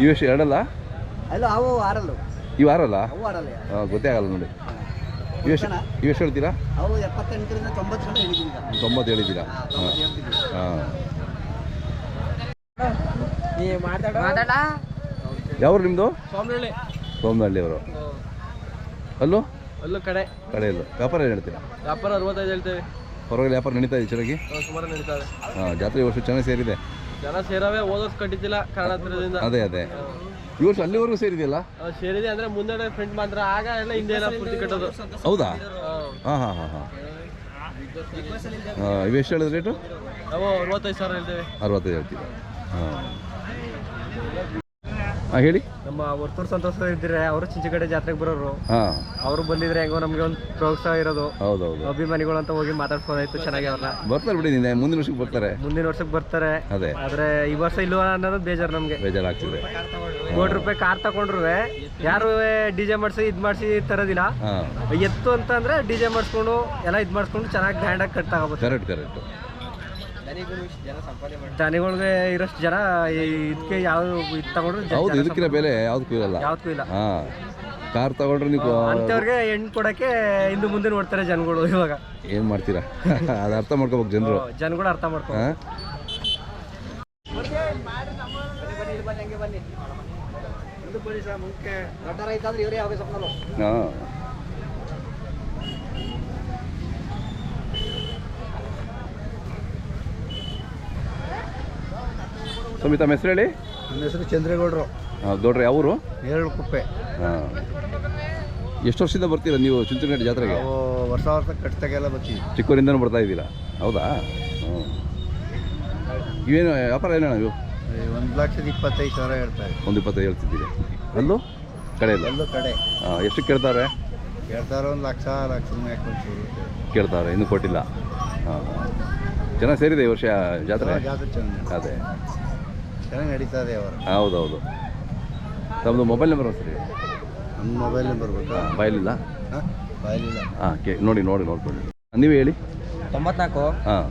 ಇವು ಎಷ್ಟು ಎರಡಲ್ಲ? ಅಲ್ಲ ಅವು ಆರಲ್ಲು. ಇವು ಆರಲ್ಲ? ಅವು ಆರಲ್ಲ ಹಾಂ ಗೊತ್ತೇ ಆಗಲ್ಲ ನೋಡಿ. ಇವೆಷ್ಟು ಇವೆಷ್ಟು ಹೇಳ್ತೀರಾ? ಅವು ಎಪ್ಪತ್ತೆಂಟರಿಂದ ತೊಂಬತ್ತು ಹೇಳಿದ್ದೀರಾ? ಹಾ, ಹಾಂ. ಯಾವ್ರು ನಿಮ್ಮದು ಸೋಮನಹಳ್ಳಿ ಅವರು. ಅಲ್ಲೂ? ಅಲ್ಲೂ ಕಡೆ. ಕಡೆಯಲ್ಲೂ ವ್ಯಾಪಾರ ಏನು ಹೇಳ್ತೀರಾ? ವ್ಯಾಪಾರ ಅರವತ್ತೈದು ಹೇಳ್ತೇವೆ. ಪರವಾಗಿಲ್ಲ ವ್ಯಾಪಾರ ನಡೀತಾ ಇದೆ ಚೆನ್ನಾಗಿ ಸುಮಾರು ನಡೀತಾರೆ ಹಾಂ ಜಾತ್ರೆ ಈ ವರ್ಷ ಚೆನ್ನಾಗಿ ಸೇರಿದೆ. ಜನ ಸೇರವೇ ಓದೋಸ್ ಕಟ್ಟಿದ್ದಿಲ್ಲ ಕನ್ನಡದಿಂದ ಅದೇ ಅದೇ. ಈ ವರ್ಷ ಅಲ್ಲಿವರೆಗೂ ಸೇರಿದಿಲ್ಲ ಸೇರಿದೆ ಅಂದ್ರೆ ಮುಂದೆ ಫ್ರೆಂಡ್ ಮಾತ್ರ. ಆಗ ಎಲ್ಲ ಹಿಂದೆ ಎಲ್ಲ ಪೂರ್ತಿ ಕಟ್ಟೋದು. ಹೌದಾ? ಹಾಂ ಹಾಂ ಹಾಂ ಹಾಂ. ಹಾಂ ಇವು ಎಷ್ಟು ಹೇಳಿದ ರೇಟು? ಅವು ಅರವತ್ತೈದು ಸಾವಿರ ಹೇಳ್ತೇವೆ. ಅರವತ್ತೈದು ಹೇಳ್ತೀರಾ ಹಾಂ. ಹಾಂ ಹೇಳಿ. ನಮ್ಮ ವರ್ತೂರು ಸಂತೋಷ ಇದ್ರೆ ಅವರು ಚಿಂಚಗಡೆ ಜಾತ್ರೆಗೆ ಬರೋರು. ಹಾಂ. ಅವರು ಬಂದಿದ್ರೆ ಹೆಂಗೋ ನಮ್ಗೆ ಒಂದು ಪ್ರೋತ್ಸಾಹ ಇರೋದು. ಹೌದೌದು. ಅಭಿಮಾನಿಗಳು ಅಂತ ಹೋಗಿ ಮಾತಾಡ್ಬೋದಾಯ್ತು ಚೆನ್ನಾಗಿ ಅವ್ರನ್ನ. ಬರ್ತಾರೆ ಬಿಡಿ ನಿನ್ನೆ ಮುಂದಿನ ವರ್ಷಕ್ಕೆ ಬರ್ತಾರೆ. ಮುಂದಿನ ವರ್ಷಕ್ಕೆ ಬರ್ತಾರೆ. ಅದೇ. ಆದ್ರೆ ಈ ವರ್ಷ ಇಲ್ಲ ಅನ್ನೋದು ಬೇಜಾರು ನಮ್ಗೆ. ಬೇಜಾರಾಗ್ತಿದೆ. ಕೋಟಿ ರೂಪಾಯಿ ಕಾರ್ ತಗೊಂಡ್ರು ಯಾರು ಡಿ ಜೆ ಮಾಡಿಸಿ ಇದ್ ಮಾಡಿಸಿ ತರೋದಿಲ್ಲ. ಎತ್ತು ಅಂತಂದ್ರೆ ಡಿ ಜೆ ಮಾಡಿಸ್ಕೊಂಡು ಎಲ್ಲ ಇದ್ ಮಾಡಿಸ್ಕೊಂಡು ಚೆನ್ನಾಗಿ ಗ್ರ್ಯಾಂಡ್ ಆಗಿ ಕಟ್ ತಗೋಬೋದು ಕರೆಕ್ಟ್ ಕರೆಕ್ಟ್ ದನಿಗಳಿಗೆ ಇರೋಷ್ಟು ಜನ ಇದಕ್ಕೆ ಯಾವ ಇದು ತಗೊಂಡ್ರು ಹೌದು ಇದಕ್ಕಿಂತ ಬೆಲೆ ಯಾವ್ದಕ್ಕೂ ಇರಲ್ಲ. ಯಾವ್ದಕ್ಕೂ ಇಲ್ಲ. ಹಾಂ ಕಾರ್ ತಗೊಂಡ್ರೆ ನೀವು ಅಂತವ್ರಿಗೆ ಹೆಣ್ಣು ಕೊಡಕ್ಕೆ ಹಿಂದೆ ಮುಂದೆ ನೋಡ್ತಾರೆ ಜನಗಳು ಇವಾಗ. ಏನು ಮಾಡ್ತೀರಾ? ಅದು ಅರ್ಥ ಮಾಡ್ಕೋಬೇಕು ಜನರು. ಜನಗಳು ಅರ್ಥ ಮಾಡ್ಕೊ ಹಾಂ. ತಮ್ಮ ಹೆಸರು ಹೇಳಿ? ನನ್ನ ಹೆಸರು ಚಂದ್ರೇಗೌಡರು. ಹಾಂ ಅವರು ಎರಡು ಕುಪ್ಪೆ ಹಾಂ ಎಷ್ಟು ವರ್ಷದಿಂದ ಬರ್ತೀರಾ ನೀವು ಚುಂಚನಗಡ್ಡೆ ಜಾತ್ರೆಗೆ? ನಾವು ವರ್ಷ ವರ್ಷ ಕಟ್ತಾಗೆಲ್ಲ ಬರ್ತೀವಿ. ಚಿಕ್ಕೂರಿಂದನೂ ಬರ್ತಾ ಇದ್ದೀರಾ? ಹೌದಾ? ಹ್ಞೂ ಇವೇನು ವ್ಯಾಪಾರ ಏನಣ್ಣ ನೀವು ಒಂದು ಲಕ್ಷದ ಇಪ್ಪತ್ತೈದು ಸಾವಿರ ಹೇಳ್ತಾರೆ ಒಂದು ಇಪ್ಪತ್ತೈದು ಹೇಳ್ತಿದ್ದೀರಿ. ಅಲ್ಲೂ? ಕಡೆಯಲ್ಲ ಎಲ್ಲೂ ಕಡೆ. ಹಾಂ ಎಷ್ಟು ಕೇಳ್ತಾರೆ? ಹೇಳ್ತಾರೆ ಒಂದು ಲಕ್ಷ ಲಕ್ಷ ಕೇಳ್ತಾರೆ. ಇನ್ನೂ ಕೊಟ್ಟಿಲ್ಲ. ಹಾಂ ಚೆನ್ನಾಗಿ ಸೇರಿದೆ ಈ ವರ್ಷ ಜಾತ್ರೆ? ಜಾತ್ರೆ ಚೆನ್ನಾಗಿ ಅದೇ. ಚೆನ್ನಾಗಿ ನಡೀತಾ ಇದೆ ಅವರು. ಹೌದೌದು. ತಮ್ಮದು ಮೊಬೈಲ್ ನಂಬರ್ ಸರಿ ನಮ್ಮ ಮೊಬೈಲ್ ನಂಬರ್ ಬಾಯಲ್ಲಿಲ್ಲ ಹಾಂ ಬಾಯಲಿಲ್ಲ? ಹಾಂ ಕೇ ನೋಡಿ ನೋಡಿ ನೋಡ್ಕೊಳ್ಳಿ. ನೀವು ಹೇಳಿ. ತೊಂಬತ್ನಾಲ್ಕು ಹಾಂ.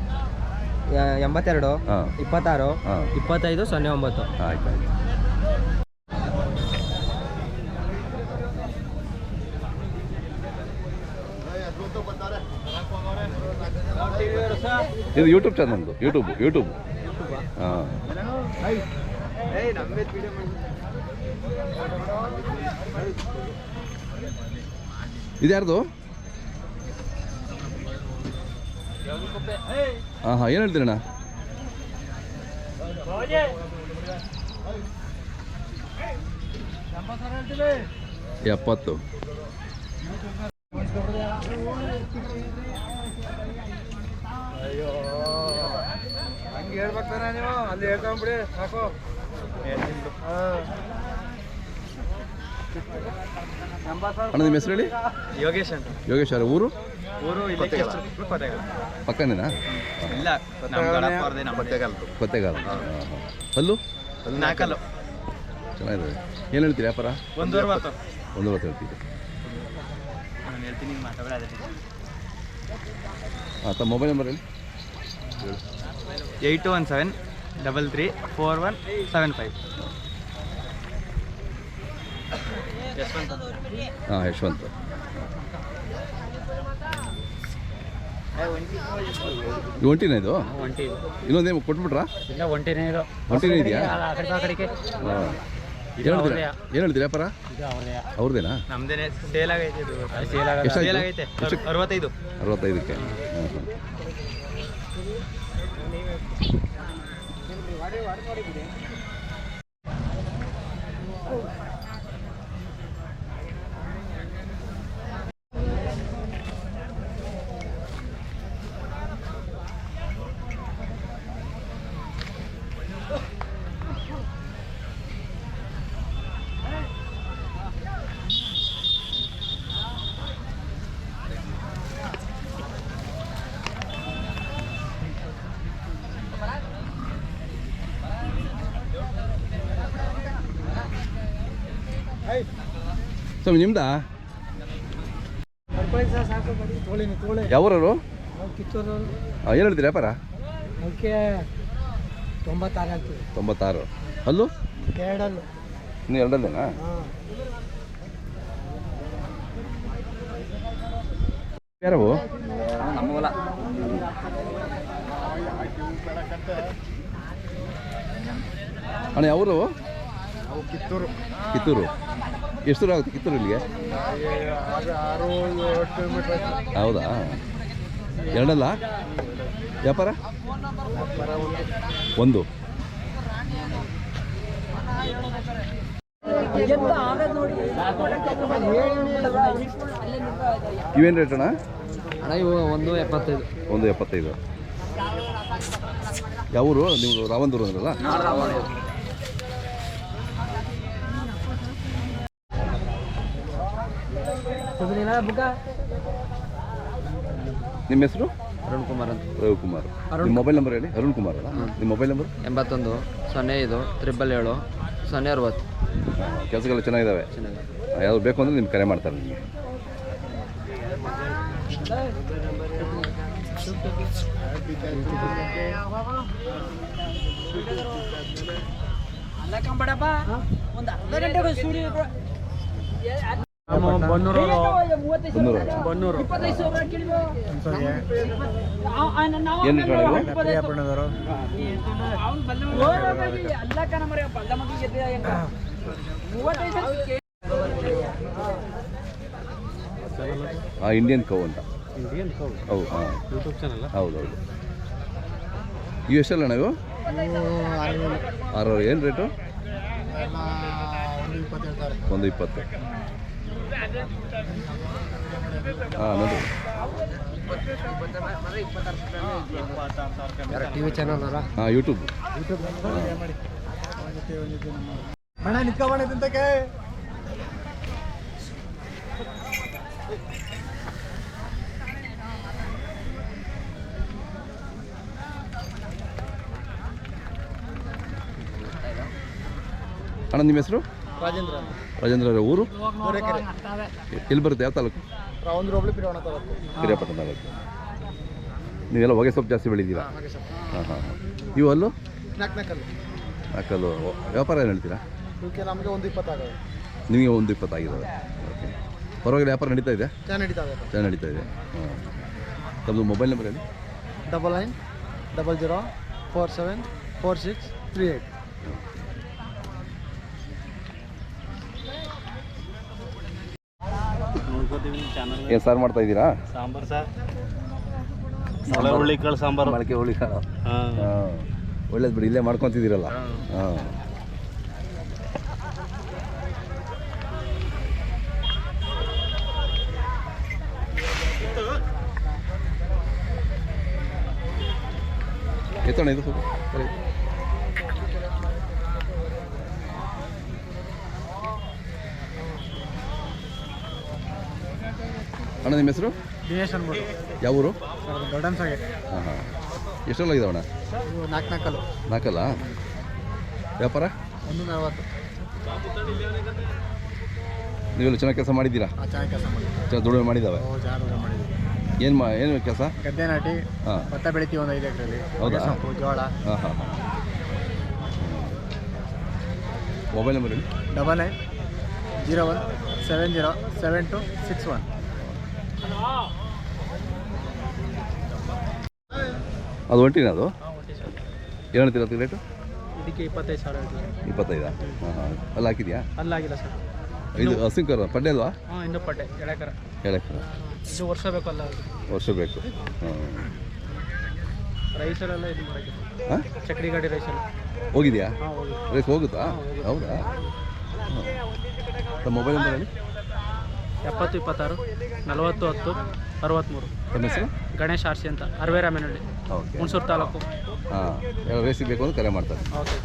ಎಂಬತ್ತೆರಡು ಹಾಂ. ಇಪ್ಪತ್ತಾರು ಹಾಂ. ಇಪ್ಪತ್ತೈದು ಸೊನ್ನೆ ಒಂಬತ್ತು. ಆಯ್ತು ಆಯ್ತು. ಇದು ಯೂಟ್ಯೂಬ್ ಚಾನಲ್ದು ಯೂಟ್ಯೂಬ್ ಯೂಟ್ಯೂಬ್ ಹಾಂ. ಇದು ಯಾರ್ದು? ಹಾಂ ಹಾಂ ಏನು ಹೇಳ್ತೀರಣ್ಣ? ಎಪ್ಪತ್ತು. ನೀವು ಅಲ್ಲಿ ಹೇಳ್ಕೊಂಬಿಡಿ ಸಾಕು. ಅಣ್ಣ ನಿಮ್ಮ ಹೆಸರು ಹೇಳಿ? ಯೋಗೇಶ್ ಅಂತ. ಯೋಗೇಶ್ ಅವ್ರ ಊರು? ಊರು ಪಕ್ಕನೇನಾ? ಇಲ್ಲ ಕೊತ್ತೆಗಾಲ. ಅಲ್ಲೂ ನಾಲ್ಕಲ್ಲು. ಚೆನ್ನಾಗಿದೆ. ಏನು ಹೇಳ್ತೀರಿ ವ್ಯಾಪಾರ? ಒಂದು ಮಾತು ಒಂದು ಹೊತ್ತು ಹೇಳ್ತೀರಿ. ನಾನು ಹೇಳ್ತೀನಿ ಮಾತಾಡ ಹಾಂ ತಮ್ಮ ಮೊಬೈಲ್ ನಂಬರ್ ಹೇಳಿ. Eight one seven double three four one seven five. ಹಾಂ ಯಶವಂತ. ಇದು ಒಂಟಿನ ಇದು? ಇನ್ನೊಂದೇ ಕೊಟ್ಬಿಟ್ರಾ? ಇಲ್ಲ ಒಂಟಿನೇ ಇದು. ಒಂಟಿನೇ ಇದೆಯಾ? ಆ ಕಡೆ ಹಾಂ. ಏನು ಹೇಳ್ತೀರಾ? ಏನು ಹೇಳ್ತೀರಾ ಅವ್ರದೇ ಅವ್ರದ್ದೇನಾ? ನಮ್ದೇನೆ ಸೇಲ್ ಆಗೈತೆ ಇದು. ಸೇಲ್? ಅರವತ್ತೈದು. ಅರವತ್ತೈದಕ್ಕೆ. ಹಾಂ ಹಾಂ ಸ್ವಾಮಿ ನಿಮ್ದಾ? ಯಾವ್ರವರು? ಏನು ಹೇಳ್ತೀರಿ ವ್ಯಾಪಾರ? ತೊಂಬತ್ತಾರು. ಅಲ್ಲೂ ಇನ್ನು ಎರಡಲ್ಲೇನಾ? ಯಾರವು? ಅಣ್ಣ ಯಾವರು ಕಿತ್ತೂರು. ಕಿತ್ತೂರು. ಎಷ್ಟು ದೂರ ಆಗುತ್ತೆ ಕಿತ್ತೂರು ಇಲ್ಲಿಗೆ? ಹೌದಾ? ಎರಡಲ್ಲ? ವ್ಯಾಪಾರ? ಒಂದು. ಇವೇನು ರೇಟ್ ಅಣ್ಣ? ಇವು ಒಂದು ಎಪ್ಪತ್ತೈದು. ಒಂದು ಎಪ್ಪತ್ತೈದು. ಯಾವೂರು ನೀವು ರಾವಂದೂರು ಅಂದ್ರಲ್ಲ? ನಿಮ್ಮ ಹೆಸರು? ಅರುಣ್ ಕುಮಾರ್ ಅಂತ. ರವಿಕುಮಾರ್ ನಿಮ್ಮ ಮೊಬೈಲ್ ನಂಬರ್ ಹೇಳಿ. ಅರುಣ್ ಕುಮಾರ್ ಅಲ್ಲ? ನಿಮ್ಮ ಮೊಬೈಲ್ ನಂಬರ್ ಎಂಬತ್ತೊಂದು ಸೊನ್ನೆ ಐದು ತ್ರಿಬಲ್ ಏಳು ಸೊನ್ನೆ ಅರವತ್ತು. ಕೆಲಸಗಳು ಚೆನ್ನಾಗಿದ್ದಾವೆ ಚೆನ್ನಾಗಿ ಯಾವ್ದು ಬೇಕು ಅಂದ್ರೆ ನಿಮ್ಗೆ ಕರೆ ಮಾಡ್ತಾರೆ ನಿಮಗೆ. ಮುನ್ನೂರು ಒಂದು ಅರ್ಧ ಅಣ್ಣ ಪ್ರಿಯಾಪುರಣದವರು. ಹಾಂ ಇಂಡಿಯನ್ ಕೌ ಅಂತ. ಇಂಡಿಯನ್ ಕೌ ಹೌದು ಹಾಂ. ಯೂಟ್ಯೂಬ್ ಚಾನಲ್ ಹೌದು ಹೌದು. ಇವು ಎಷ್ಟಲ್ಲ ಅಣ್ಣ ಇವು? ಆರು ಏನು ರೇಟು ಒಂದು ಇಪ್ಪತ್ತು. ಹೇಳ್ತಾರೆ ಒಂದು ಇಪ್ಪತ್ತು ನೋಡಿ ಟಿ ವಿ ಚಾನಲ್ ಹಾಂ ಯೂಟ್ಯೂಬ್ ಅಣ್ಣ ನಿತ್ಕೊಂಬಣ್ಣ ತಿಂತಕ್ಕೆ ಅಣ್ಣ ನಿಮ್ಮ ಹೆಸರು? ರಾಜೇಂದ್ರ. ರಾಜೇಂದ್ರ ಅವರ ಊರು? ಗೋರೆಕೆರೆ ಎಲ್ಲಿ ಬರುತ್ತೆ? ಯಾವ ತಾಲೂಕು? ಹೋಬಳಿ ಹಿರಿಯಪಟ್ಟಣ ತಾಲೂಕು. ನೀವೆಲ್ಲ ಹೊಗೆ ಸೊಪ್ಪು ಜಾಸ್ತಿ ಬೆಳಿದ್ದೀರಾ ಹಾಗೆ ಸರ್ ಹಾಂ ಹಾಂ ಹಾಂ. ಇವು ಅಲ್ಲೂ ನಾಲ್ಕು ನಾಲ್ಕಲ್ಲಿ ನಾಲ್ಕಲ್ಲು ವ್ಯಾಪಾರ ಏನು ಹೇಳ್ತೀರಾ? ಇವಕ್ಕೆ ನಮಗೆ ಒಂದು ನಿಮಗೆ ಒಂದು ಇಪ್ಪತ್ತಾಗಿದ್ದಾವೆ. ಓಕೆ ಪರವಾಗಿಲ್ಲ ವ್ಯಾಪಾರ ನಡೀತಾ ಇದೆ? ಚೆನ್ನಾಗಿ ನಡೀತಾ ಇದೆ. ಚೆನ್ನಾಗಿ ನಡೀತಾ ಇದೆ. ಹಾಂ. ತಮ್ಮದು ಮೊಬೈಲ್ ನಂಬರ್ ಏನು double nine double zero four seven four six three eight ಏನು ಸಾರು ಮಾಡ್ತಾ ಇದ್ದೀರಾ? ಸಾಂಬಾರ್ ಸರ್. ಮೊಳೆ ಹುಳ್ಳಿಕಾಳು ಸಾಂಬಾರು. ಮೊಳಕೆ ಹುಳಿ ಕಾಳು. ಹಾಂ. ಹಾಂ. ಒಳ್ಳೇದು ಬಿಡಿ ಇಲ್ಲೇ ಮಾಡ್ಕೊತಿದ್ದೀರಲ್ಲ. ಹಾಂ. ಎತ್ತೋಣ ಇದು ಅಣ್ಣ ನಿಮ್ಮ ಹೆಸರು? ದಿನೇಶ್ ಅನ್ಬಿಟ್ಟು ಯಾವ ಊರು ಹಾಂ ಹಾಂ ಎಷ್ಟೆಲ್ಲ ಅಣ್ಣ? ನಾಲ್ಕು ನಾಲ್ಕಲ್ಲು ನಾಲ್ಕಲ್ಲ? ವ್ಯಾಪಾರ? ಒಂದು ನೀವು ನೀವೆಲ್ಲ ಚೆನ್ನಾಗಿ ಕೆಲಸ ಮಾಡಿದ್ದೀರಾ? ಚೆನ್ನಾಗಿ ಕೆಲಸ ಮಾಡಿ ಚೆನ್ನಾಗಿ ದುಡಿಮೆ ಮಾಡಿದ್ದಾವೆ? ಚೆನ್ನಾಗಿ ಏನು ಮಾ ಏನು ಕೆಲಸ? ಗದ್ದೆ ನಾಟಿ ಹಾಂ. ಭತ್ತ ಬೆಳಿತೀವಿ ಒಂದು ಐದು ಎಕರೆಲಿ. ಹೌದಾ? ಸೊಪ್ಪು ಜೋಳ. ಹಾಂ ಹಾಂ ಹಾಂ. ಮೊಬೈಲ್ ನಂಬರ್ ಹೇಳಿ. Double nine zero one seven zero seven two six one. ಅದು ಒಂಟಿನ ಅದು? ಏನು ಹೇಳ್ತೀರ ಅದಕ್ಕೆ ರೇಟು ಇದಕ್ಕೆ ಇಪ್ಪತ್ತೈದು ಸಾವಿರ ಇಪ್ಪತ್ತೈದ? ಹಾಂ ಹಾಂ. ಅಲ್ಲಿ ಹಾಕಿದ್ಯಾ? ಅಲ್ಲಾಗಿಲ್ಲ ಸರ್. ಇದು ಹಸಿಂಕರ ಪಡ್ಡೆ ಅಲ್ವಾ? ಹಾಂ ಇನ್ನೂ ಪಡ್ಡೆ ಎಳೆಕರ ಎಳೆಕರ ಇದು ವರ್ಷ ಅಲ್ಲ ವರ್ಷ ಬೇಕು. ಹಾಂ. ರೈಸರೆಲ್ಲ ಇದು ಮಾಡಕ್ಕೆ. ಹಾಂ? ಚಕ್ರಿ ಗಾಡಿ ರೈಸಲ್ಲಿ ಹೋಗಿದ್ಯಾ? ರೈಸ್ ಹೋಗಿ ಹೋಗುತ್ತಾ ಹೌದಾ? ಮೊಬೈಲ್ ನಂಬರ್ ಹೇಳಿ. ಎಪ್ಪತ್ತು ಇಪ್ಪತ್ತಾರು ನಲವತ್ತು ಹತ್ತು ಅರವತ್ತ್ಮೂರು ತಮ್ಮ ಹೆಸರು? ಗಣೇಶ್ ಆರ್ಸಿ ಅಂತ ಅರವೇರಾಮೇನಹಳ್ಳಿ ಓಕೆ. ಹುಣಸೂರು ತಾಲೂಕು. ಹಾಂ ಯಾವ ರೇಸಿಗೆ ಬೇಕು ಅಂತ ಕರೆ ಮಾಡ್ತಾರೆ. ಓಕೆ.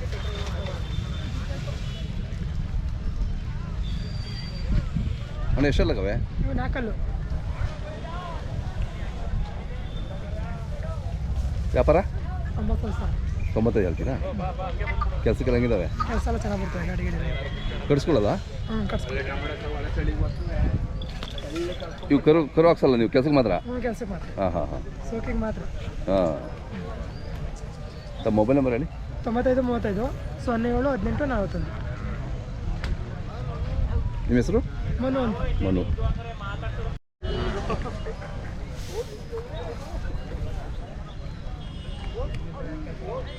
ಅಣ್ಣ ಎಷ್ಟಲ್ಲಗವೆ ನಾಲ್ಕಲ್ಲು. ವ್ಯಾಪಾರ? ಒಂಬತ್ತು ಸರ್ ತೊಂಬತ್ತೈದು ಹೇಳ್ತೀರಾ? ಕೆಲಸಕ್ಕೆ ಹಂಗಿದ್ದಾವೆ ಕೆಲಸ ಎಲ್ಲ ಚೆನ್ನಾಗಿ ಬರ್ತದೆ ಗಾಡಿ ಗಾಡಿ ಕಟ್ಸ್ಕೊಳ್ಳೋದ ಹ್ಞೂ ಕಟ್ಸ್ಕೊಳ್ಳಿ ಇವು ಕರು ಕರು ಹಾಕ್ಸಲ್ಲ ನೀವು? ಕೆಲ್ಸಕ್ಕೆ ಮಾತ್ರ? ಮಾತ್ರ. ಹಾಂ ಹಾಂ ಹಾಂ. ಸೋಕಿಗೆ ಮಾತ್ರ. ಹಾಂ. ತಮ್ಮ ಮೊಬೈಲ್ ನಂಬರ್ ಹೇಳಿ. ತೊಂಬತ್ತೈದು ಮೂವತ್ತೈದು ಸೊನ್ನೆ ಏಳು ಹದಿನೆಂಟು ನಲವತ್ತೊಂದು. ನಿಮ್ಮ ಹೆಸರು? ಮನು ಮನು.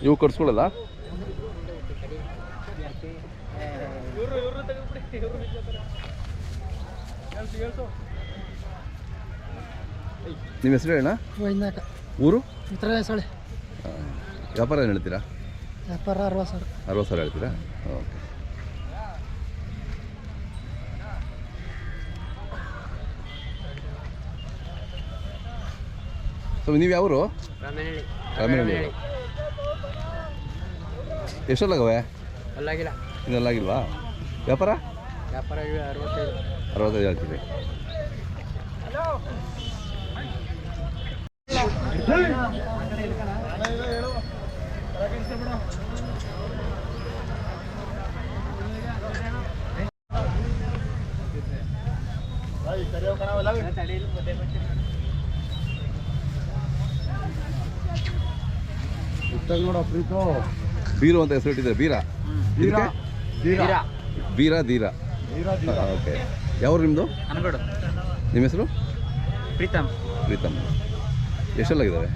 ಇವು ಕಟ್ಸ್ಕೊಳ್ಳಲ್ಲ? ನಿಮ್ಮ ಹೆಸರು ಹೇಳ ವೈನಾಕ ಊರು? ಉತ್ತರ ಸೊಳ್ಳೆ ವ್ಯಾಪಾರ ಏನು ಹೇಳ್ತೀರಾ? ವ್ಯಾಪಾರ ಅರವತ್ತು ಸಾವಿರ. ಅರವತ್ತು ಸಾವಿರ ಹೇಳ್ತೀರಾ? ಓಕೆ. ಸೊ ನೀವು ಯಾವರು? ರಾಮನಹಳ್ಳಿ. ಎಷ್ಟಲ್ಲಾಗವೆ ಅಲ್ಲಾಗಿಲ್ಲ. ಇನ್ನೆಲ್ಲಾಗಿಲ್ವಾ ವ್ಯಾಪಾರ? ವ್ಯಾಪಾರ ಅರವತ್ತೈದು. ಅರವತ್ತೈದು ಪ್ರೀತು ಬೀರು ಅಂತ ಹೆಸರು ಇಟ್ಟಿದ್ದಾರೆ ಬೀರ? ಬೀರ. ಧೀರ ಓಕೆ. ಯಾವ್ರು ನಿಮ್ಮದು ನಿಮ್ಮ ಹೆಸರು? ಪ್ರೀತಮ್. ಪ್ರೀತಮ್. ಎಷ್ಟೆಲ್ಲಾಗಿದ್ದಾವೆ?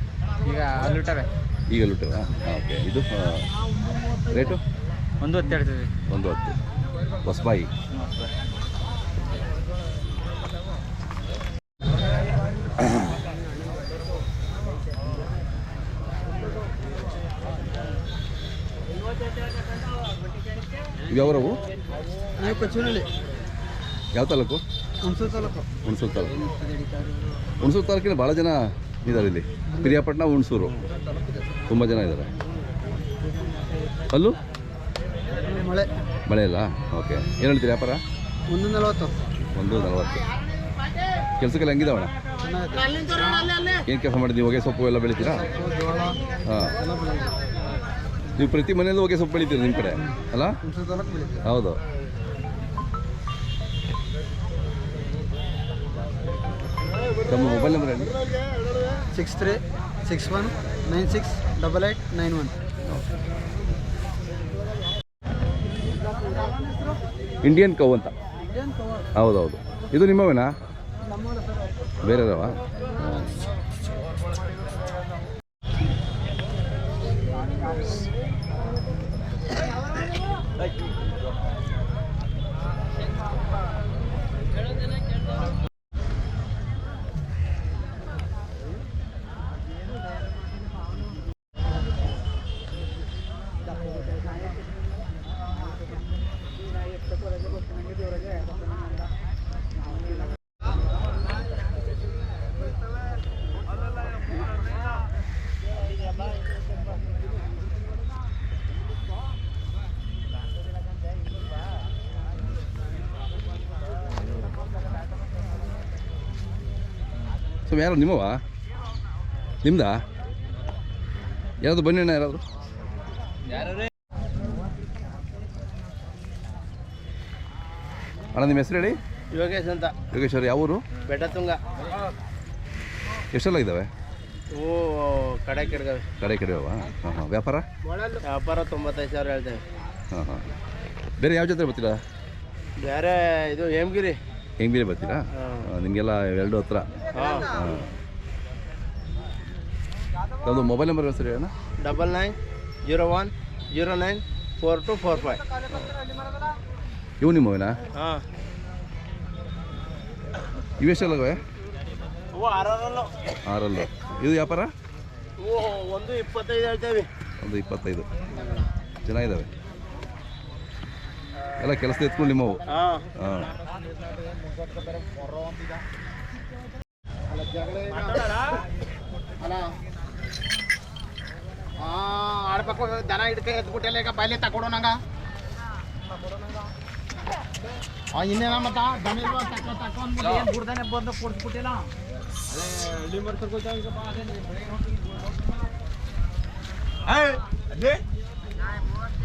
ಈಗ ಅಲ್ಲಿಟ್ಟವೆ. ಈಗ ಓಕೆ. ಇದು ರೇಟು? ಒಂದು ಹತ್ತು ಹೇಳ್ತೀವಿ ಒಂದು ಹತ್ತು ಹೊಸಬಾಯಿ ಯಾವ್ರವು ಯಾವ ತಾಲೂಕು? ಹುಣಸೂರು ತಾಲೂಕು. ಹುಣಸೂರು ತಾಲೂಕು. ಹುಣಸೂರು ತಾಲೂಕಿನ ಭಾಳ ಜನ ಇದ್ದಾರೆ ಇಲ್ಲಿ. ಪಿರಿಯಾಪಟ್ಟಣ ಹುಣಸೂರು. ತುಂಬ ಜನ ಇದ್ದಾರೆ. ಅಲ್ಲೂ ಮಳೆ. ಮಳೆ ಇಲ್ಲ ಓಕೆ. ಏನು ಹೇಳ್ತೀರಿ ವ್ಯಾಪಾರ? ಒಂದು ನಲವತ್ತು. ಒಂದು ನಲವತ್ತು. ಕೆಲಸಕ್ಕೆಲ್ಲ ಹೆಂಗಿದಾವಣ ಏನು ಕೆಲಸ ಮಾಡಿದ್ದೀವಿ ಹೊಗೆ ಸೊಪ್ಪು ಎಲ್ಲ ಬೆಳಿತೀರಾ? ಹಾಂ. ನೀವು ಪ್ರತಿ ಮನೆಯಲ್ಲೂ ಹೊಗೆ ಸೊಪ್ಪು ಬೆಳಿತೀರಿ ನಿಮ್ಮ ಕಡೆ? ಅಲ್ಲ? ಹೌದು. ತಮ್ಮ ಮೊಬೈಲ್ ನಂಬರ್ ಹೇಳಿ. Six three six one nine six double eight nine one. Indian cow ಅಂತ. ಹೌದೌದು. ಇದು ನಿಮ್ಮವೇನಾ? ಬೇರೆದವ? ಸೊ ಯಾರು ನಿಮ್ಮವ ನಿಮ್ದಾ? ಯಾರಾದ್ರು ಬನ್ನಿ ಅಣ್ಣ ಯಾರಾದ್ರು? ಅಣ್ಣ ನಿಮ್ಮ ಹೆಸರು ಹೇಳಿ? ಯೋಗೇಶ್ ಅಂತ. ಯೋಗೇಶ್ವರ್ ಯಾವ ಊರು ಬೆಟ್ಟತುಂಗ. ಎಷ್ಟೆಲ್ಲ ಇದ್ದಾವೆ? ಹೂ ಕಡೆ ಕೆಡ್ಗವೆ ಕಡೆ ಕಡೆಯವಾ ಹಾಂ ಹಾಂ ವ್ಯಾಪಾರ? ವ್ಯಾಪಾರ ತೊಂಬತ್ತೈದು ಸಾವಿರ ಹೇಳ್ತೇವೆ. ಹಾಂ ಹಾಂ. ಬೇರೆ ಯಾವ ಜೊತೆ ಬರ್ತೀರಾ? ಬೇರೆ ಇದು ಹೇಮಗಿರಿ. ಹೆಂಗೆ ಬೇರೆ ಬರ್ತೀರಾ ನಿಮಗೆಲ್ಲ ಎರಡು ಹತ್ರ. ನಮ್ಮದು ಮೊಬೈಲ್ ನಂಬರ್ ಸರಿ ಅಣ್ಣ double nine zero one zero nine four two four five. ಇವು ನಿಮ್ಮ ಹಾಂ. ಇವೆಷ್ಟೆಲ್ಲವೇ ಆರಲ್ಲು. ಇದು ವ್ಯಾಪಾರ? ಒಂದು ಇಪ್ಪತ್ತೈದು ಹೇಳ್ತೇವೆ ಒಂದು ಇಪ್ಪತ್ತೈದು. ಚೆನ್ನಾಗಿದ್ದಾವೆ ಎಲ್ಲ ಕೆಲಸ ಎತ್ಕೊಂಡು ನಿಮ್ಮವು ಹಾಂ. ಹಾಂ. ಆಡ್ಬೇಕು ದನ ಹಿಡ್ಕ ಎತ್ಬಿಟ್ಟಿಲ್ಲ ಈಗ ಬಾಯ್ಲಿ ತಕೊಡು ನಂಗ. ಇನ್ನೇನ ಮತ್ತ? ದನ ಇಲ್ವಾ? ತಕೊ ತಕೊಂಡ್ಬಿಟ್ಟು ಏನು ಬಿಡ್ದಾನೆ ಬಂದು ಕೊಡ್ಸ್ಬಿಟ್ಟಿಲ್ಲ?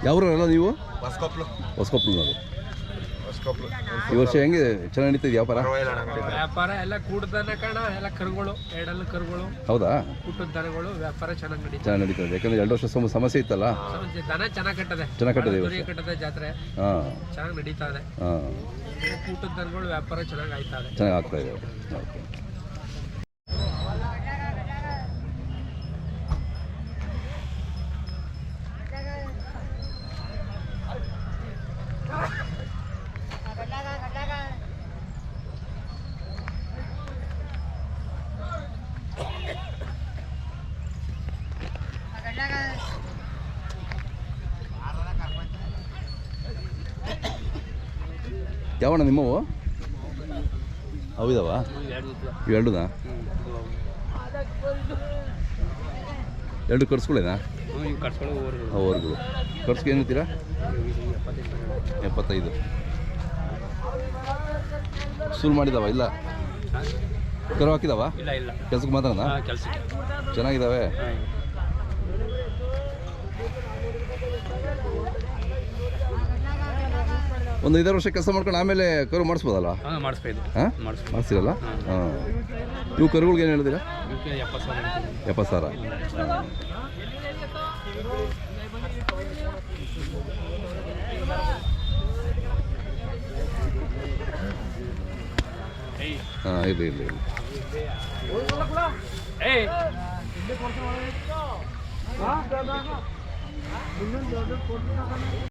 ಯಾವ್ರಲ್ಲ ನೀವು? ಹೊಸಕೊಪ್ಲನವರು ಈ ವರ್ಷ ಹೆಂಗೆ ಚೆನ್ನಾಗಿ ನಡೀತಿದೆ ವ್ಯಾಪಾರ? ವ್ಯಾಪಾರ ಎಲ್ಲ ಕೂಡ್ತಾನೆ ದನ ಕಣ ಎಲ್ಲ ಕರುಗಳು ಎರಡಲ್ಲ ಕರುಗಳು. ಹೌದಾ? ಕೂಟದ ದನಗಳು ವ್ಯಾಪಾರ ಚೆನ್ನಾಗಿ ನಡೀತದೆ. ಚೆನ್ನಾಗಿ ನಡೀತದೆ. ಯಾಕಂದ್ರೆ ಎರಡು ವರ್ಷ ಸಮ- ಸಮಸ್ಯೆ ಇತ್ತಲ್ಲ? ಚೆನ್ನಾಗ್ ದನ ಚೆನ್ನಾಗಿ ಕಟ್ಟದೆ. ಚೆನ್ನಾಗಿ ಕಟ್ಟಿದೆ ಈ ವರ್ಷ. ಕಟ್ಟದೆ ಜಾತ್ರೆ. ಹಾಂ. ಚೆನ್ನಾಗಿ ನಡೀತಾ ಇದೆ. ಹಾಂ. ಕೂಟದ ದನಗಳು ವ್ಯಾಪಾರ ಚೆನ್ನಾಗಿ ಆಯ್ತಾ ಇದೆ. ಚೆನ್ನಾಗಿ ಆಗ್ತಾ ಇದೆ. ಓಕೆ. ಯಾವಣ್ಣ ನಿಮ್ಮವು? ಅವು ಇದಾವ ಎರಡುನಾ ಎರಡು ಕರ್ಸ್ಕೊಳ್ಳೇನಾ? ಓವರ್ಗಳು ಕರ್ಸ್ಗೆ ಏನು ಹೇಳ್ತೀರಾ? ಎಪ್ಪತ್ತೈದು. ಶುರು ಮಾಡಿದವ ಇಲ್ಲ? ಕರು ಹಾಕಿದಾವ? ಕೆಲ್ಸಕ್ಕೆ ಕೆಲಸಕ್ಕೆ. ಚೆನ್ನಾಗಿದ್ದಾವೆ ಒಂದು ಐದಾರು ವರ್ಷ ಕೆಲಸ ಮಾಡ್ಕೊಂಡು ಆಮೇಲೆ ಕರು ಮಾಡಿಸ್ಬೋದಲ್ಲ? ಮಾಡಿಸ್ಬೋದು ಹಾಂ? ಮಾಡಿಸ್ಬೋದು ಮಾಡಿಸ್ತೀರಲ್ಲ? ಹಾಂ. ನೀವು ಕರುಗಳ್ಗೆ ಏನು ಹೇಳಿದಿರ? ಎಪ್ಪತ್ತು ಸಾವಿರ ಹಾಂ ಇರಲಿ ಇರಲಿ ಇರಲಿ